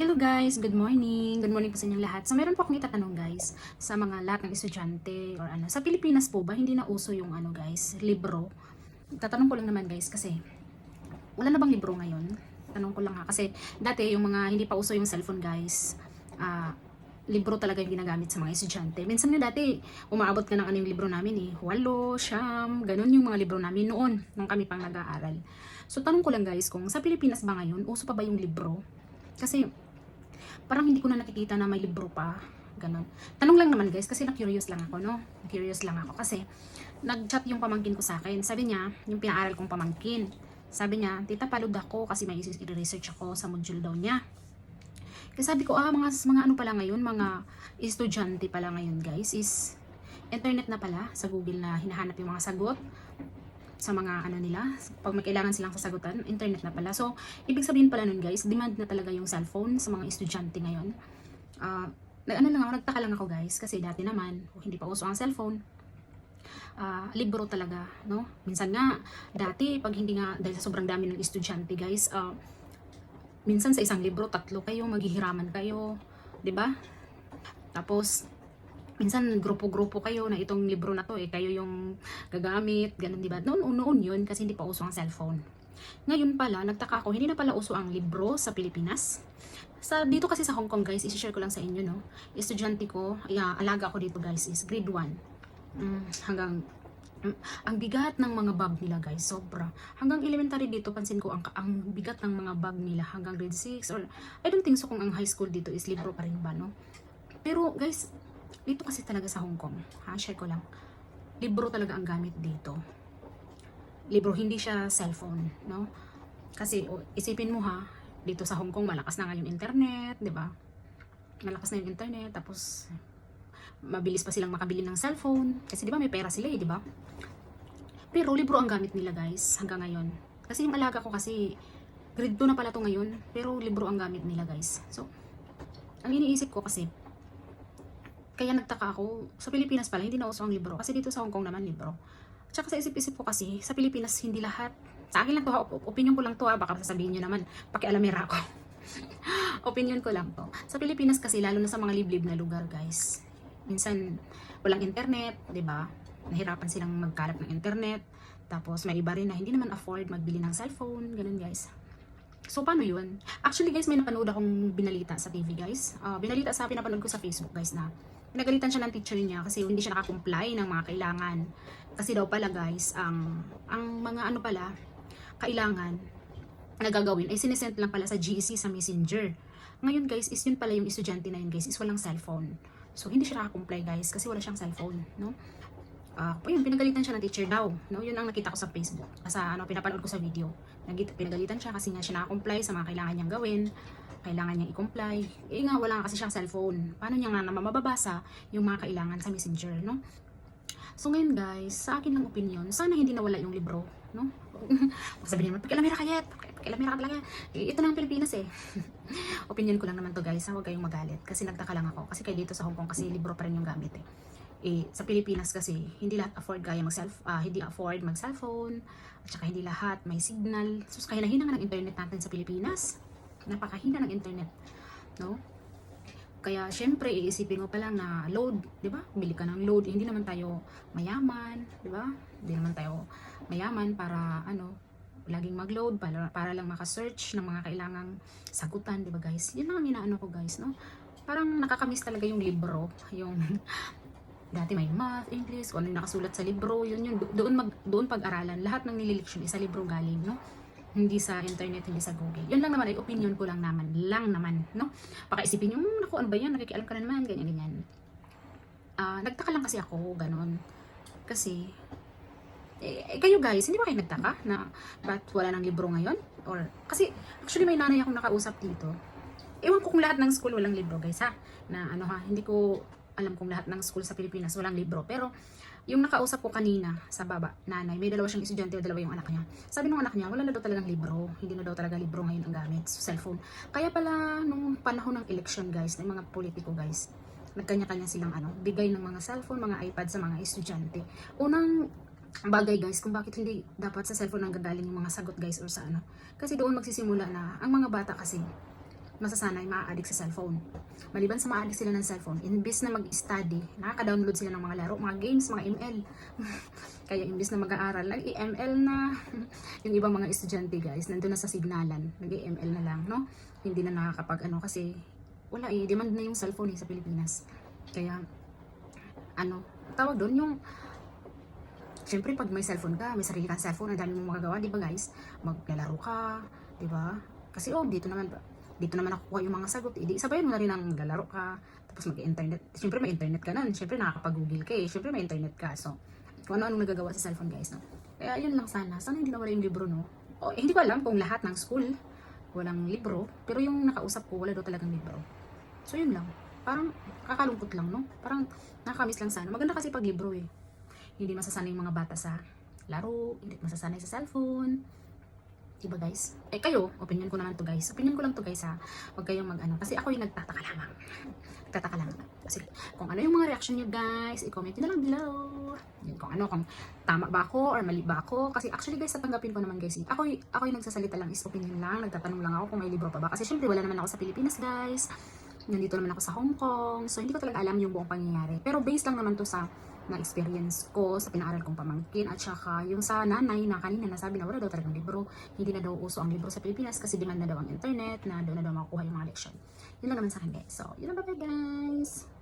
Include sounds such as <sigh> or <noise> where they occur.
Hello guys, good morning. Good morning po sa inyong lahat. So meron po akong itatanong guys sa mga lahat ng estudyante or ano. Sa Pilipinas po ba hindi na uso yung ano guys, libro? Tatanong ko lang naman guys kasi wala na bang libro ngayon? Tanong ko lang ha kasi dati yung mga hindi pa uso yung cellphone guys, ah libro talaga yung ginagamit sa mga estudyante. Minsan nga dati, umaabot ka ng ano yung libro namin eh. Walo, siyam, ganun yung mga libro namin noon, nung kami pang nag-aaral. So tanong ko lang guys, kung sa Pilipinas ba ngayon, uso pa ba yung libro? Kasi parang hindi ko na nakikita na may libro pa. Ganon. Tanong lang naman guys, kasi na-curious lang ako, no? Na-curious lang ako kasi nag-chat yung pamangkin ko sa akin. Sabi niya, yung pinaaral kong pamangkin. Sabi niya, tita palud ako kasi may i-research ako sa module daw niya. Kasi sabi ko, ah, mga, mga ano pala ngayon, mga estudyante pala ngayon guys, is internet na pala sa Google na hinahanap yung mga sagot sa mga ano nila, pag may kailangan silang sasagutan, internet na pala. So, ibig sabihin pala nun guys, demand na talaga yung cellphone sa mga estudyante ngayon. Ah, nag ano lang ako, nagtaka lang ako guys, kasi dati naman, hindi pa uso ang cellphone, ah, libro talaga, no? Minsan nga, dati, pag hindi nga, dahil sa sobrang dami ng estudyante guys, ah, minsan sa isang libro, tatlo kayo, maghihiraman kayo, 'di ba? Tapos, minsan grupo-grupo kayo na itong libro na to eh, kayo yung gagamit, ganun 'di ba? Noon noon yun kasi hindi pa uso ang cellphone. Ngayon pala, nagtaka ako, hindi na pala uso ang libro sa Pilipinas. Sa dito kasi sa Hong Kong guys, i-share ko lang sa inyo no. Estudyante ko, yeah, alaga ako dito guys is grade 1. Mm, hanggang mm, ang bigat ng mga bag nila guys, sobra. Hanggang elementary dito pansin ko ang ang bigat ng mga bag nila hanggang grade 6 or I don't think so kung ang high school dito is libro pa rin ba no. Pero guys, dito kasi talaga sa Hong Kong, ha, share ko lang. Libro talaga ang gamit dito. Libro, hindi siya cellphone, no? Kasi isipin mo ha, dito sa Hong Kong malakas na nga yung internet, 'di ba? Malakas na yung internet tapos mabilis pa silang makabili ng cellphone kasi 'di ba may pera sila eh, 'di ba? Pero libro ang gamit nila, guys, hanggang ngayon. Kasi yung alaga ko kasi grade 2 na pala to ngayon, pero libro ang gamit nila, guys. So, ang iniisip ko kasi kaya nagtaka ako, sa Pilipinas pala, hindi na uso ang libro. Kasi dito sa Hong Kong naman, libro. Tsaka sa isip-isip ko kasi, sa Pilipinas, hindi lahat. Sa akin lang to, op- opinion ko lang to ha, baka sasabihin nyo naman, pakialamera ako. <laughs> opinion ko lang to. Sa Pilipinas kasi, lalo na sa mga liblib na lugar, guys. Minsan, walang internet, di ba? Nahirapan silang magkalap ng internet. Tapos, may iba rin na hindi naman afford magbili ng cellphone, ganun guys. So, paano yun? Actually, guys, may napanood akong binalita sa TV, guys. Ah, binalita sa pinapanood ko sa Facebook, guys, na pinagalitan siya ng teacher niya kasi hindi siya nakakomply ng mga kailangan. Kasi daw pala, guys, ang, ang mga ano pala, kailangan na gagawin ay sinesend lang pala sa GC sa Messenger. Ngayon, guys, is yun pala yung estudyante na yun, guys, is walang cellphone. So, hindi siya nakakomply, guys, kasi wala siyang cellphone, no? Uh, yun, pinagalitan siya ng teacher daw. No? Yun ang nakita ko sa Facebook. Sa ano, pinapanood ko sa video. Nagit, pinagalitan siya kasi nga siya nakakomply sa mga kailangan niyang gawin. Kailangan niyang i-comply. Eh nga, wala kasi siyang cellphone. Paano niya nga naman mababasa yung mga kailangan sa messenger, no? So ngayon guys, sa akin lang opinion, sana hindi nawala yung libro, no? <laughs> Sabi niyo, pakialamera ka yet, pakialamera ka talaga. Eh, ito na ang Pilipinas eh. <laughs> opinion ko lang naman to guys, ha? huwag kayong magalit. Kasi nagtaka lang ako. Kasi kayo dito sa Hong Kong, kasi libro pa rin yung gamit eh eh, sa Pilipinas kasi hindi lahat afford kaya mag self uh, hindi afford mag cellphone at saka hindi lahat may signal so kaya nahina nga ng internet natin sa Pilipinas napakahina ng internet no kaya syempre iisipin mo pa lang na load di ba bili ka ng load hindi naman tayo mayaman di ba hindi naman tayo mayaman para ano laging mag-load para, para lang maka-search ng mga kailangang sagutan, di ba guys? Yun lang ang inaano ko guys, no? Parang nakakamiss talaga yung libro, yung <laughs> Dati may math, English, kung ano yung nakasulat sa libro, yun yun. Do- Doon, mag, doon pag-aralan. Lahat ng nililiksyon isa libro galing, no? Hindi sa internet, hindi sa Google. Yun lang naman ay opinion ko lang naman. Lang naman, no? Baka isipin nyo, hmm, naku, ano ba yan? Nakikialam ka na naman, ganyan, ganyan. Ah, nagtaka lang kasi ako, ganon. Kasi, eh, kayo guys, hindi ba kayo nagtaka na ba't wala ng libro ngayon? Or, kasi, actually may nanay akong nakausap dito. Ewan ko kung lahat ng school walang libro guys ha. Na ano ha, hindi ko alam kung lahat ng school sa Pilipinas walang libro. Pero, yung nakausap ko kanina sa baba, nanay, may dalawa siyang estudyante dalawa yung anak niya. Sabi ng anak niya, wala na daw talagang libro. Hindi na daw talaga libro ngayon ang gamit. So, cellphone. Kaya pala, nung panahon ng election guys, ng mga politiko guys, nagkanya-kanya silang ano, bigay ng mga cellphone, mga iPad sa mga estudyante. Unang bagay guys kung bakit hindi dapat sa cellphone ang gagaling yung mga sagot guys or sa ano. Kasi doon magsisimula na ang mga bata kasi masasanay, maa-addict sa cellphone. Maliban sa maa-addict sila ng cellphone, imbis na mag-study, nakaka-download sila ng mga laro, mga games, mga ML. <laughs> Kaya imbis na mag-aaral, nag-ML na. <laughs> yung ibang mga estudyante guys, nandun na sa signalan, nag-ML na lang, no? Hindi na nakakapag ano kasi wala eh, demand na yung cellphone eh sa Pilipinas. Kaya, ano, tawag doon yung Siyempre, pag may cellphone ka, may sarili kang cellphone, ang dami mong magagawa, di ba guys? Maglalaro ka, di ba? Kasi oh, dito naman, dito naman nakukuha yung mga sagot. Hindi, sabayan mo na rin ang lalaro ka, tapos mag-internet. Siyempre, may internet ka nun. Siyempre, nakakapag-google ka eh. Siyempre, may internet ka. So, kung ano-anong nagagawa sa cellphone guys, no? Kaya, yun lang sana. Sana hindi nawala yung libro, no? O, eh, hindi ko alam kung lahat ng school walang libro, pero yung nakausap ko, wala daw talagang libro. So, yun lang. Parang kakalungkot lang, no? Parang nakakamiss lang sana. Maganda kasi pag libro eh hindi masasanay yung mga bata sa laro, hindi masasanay sa cellphone. Diba guys? Eh kayo, opinion ko naman to guys. Opinion ko lang to guys ha. Huwag kayong mag ano. Kasi ako yung nagtataka lamang. nagtataka lang. Kasi kung ano yung mga reaction nyo guys, i-comment nyo na lang below. Yun, kung ano, kung tama ba ako or mali ba ako. Kasi actually guys, tatanggapin ko naman guys. eh. Ako, y- ako yung nagsasalita lang is opinion lang. Nagtatanong lang ako kung may libro pa ba. Kasi syempre wala naman ako sa Pilipinas guys. Nandito naman ako sa Hong Kong. So hindi ko talaga alam yung buong pangyayari. Pero based lang naman to sa na experience ko sa pinaaral kong pamangkin. At saka yung sa nanay na kanina nasabi na wala daw talagang libro. Hindi na daw uso ang libro sa Pilipinas kasi demand na daw ang internet na doon na daw makukuha yung mga leksyon. Yun lang naman sa akin. Guys so yun lang ba guys